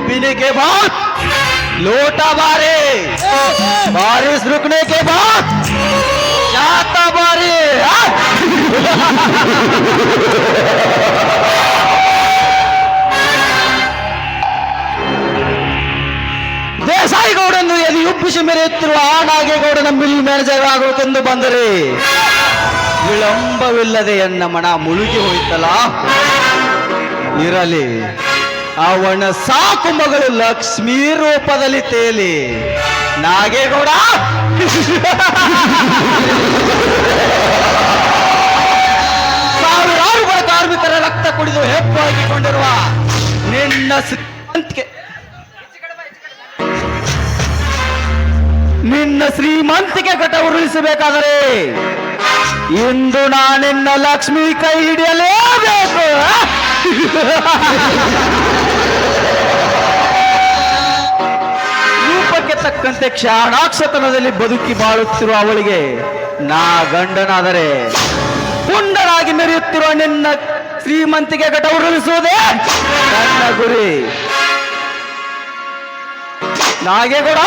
पीने के बाद लोटा बारे बारिश रुकने के बाद जाता बारे ದೇಸಾಯಿ ಗೌಡನ್ನು ಎಲ್ಲಿ ಉಬ್ಬಿಸಿ ಮೆರೆಯುತ್ತಿರುವ ಆ ನಾಗೇಗೌಡನ ಮಿಲ್ ಮ್ಯಾನೇಜರ್ ಆಗುವುದೆಂದು ಬಂದರೆ ವಿಳಂಬವಿಲ್ಲದೆ ಎನ್ನ ಮಣ ಮುಳುಗಿ ಹೋಯ್ತಲ್ಲ? ಇರಲಿ. ಅವನ ಸಾಕು ಮಗಳು ಲಕ್ಷ್ಮೀ ರೂಪದಲ್ಲಿ ತೇಲಿ. ನಾಗೇಗೌಡ! ಸಾವಿರಾರು ಕಾರ್ಮಿಕರ ರಕ್ತ ಕುಡಿದು ಹೆಪ್ಪಾಗಿಕೊಂಡಿರುವ ನಿನ್ನ ಶ್ರೀಮಂತಿಕೆ ನಿನ್ನ ಶ್ರೀಮಂತಿಕೆ ಘಟ ಉರುಳಿಸಬೇಕಾದರೆ ಇಂದು ನಾನಿನ್ನ ಲಕ್ಷ್ಮಿ ಕೈ ಹಿಡಿಯಲೇಬೇಕು. ರೂಪಕ್ಕೆ ತಕ್ಕಂತೆ ಕ್ಷಾಣಾಕ್ಷತನದಲ್ಲಿ ಬದುಕಿ ಬಾಳುತ್ತಿರುವ ಅವಳಿಗೆ ನಾ ಗಂಡನಾದರೆ ಪುಂಡನಾಗಿ ಮೆರೆಯುತ್ತಿರುವ ನಿನ್ನ ಶ್ರೀಮಂತಿಗೆ ಘಟ ಉರುಳಿಸುವುದೇ ನನ್ನ ಗುರಿ. ನಾಗೇಗೌಡ!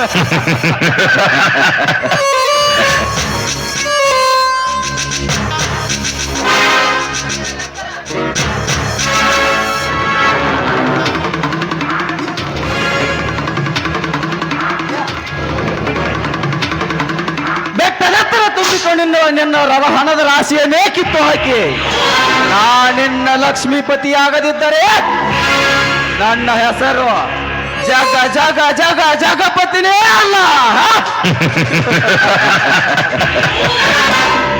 ತುಂಬಿಕೊಂಡಿರುವ ನಿನ್ನ ರವಹಣದ ರಾಶಿಯನ್ನೇ ಕಿತ್ತು ಹಾಕಿ ಲಕ್ಷ್ಮೀಪತಿ ಲಕ್ಷ್ಮೀಪತಿಯಾಗದಿದ್ದರೆ ನನ್ನ ಹೆಸರು ಜಗ ಜಗ ಜಗ, ಜಗಪತಿನೇ ಅಲ್ಲ?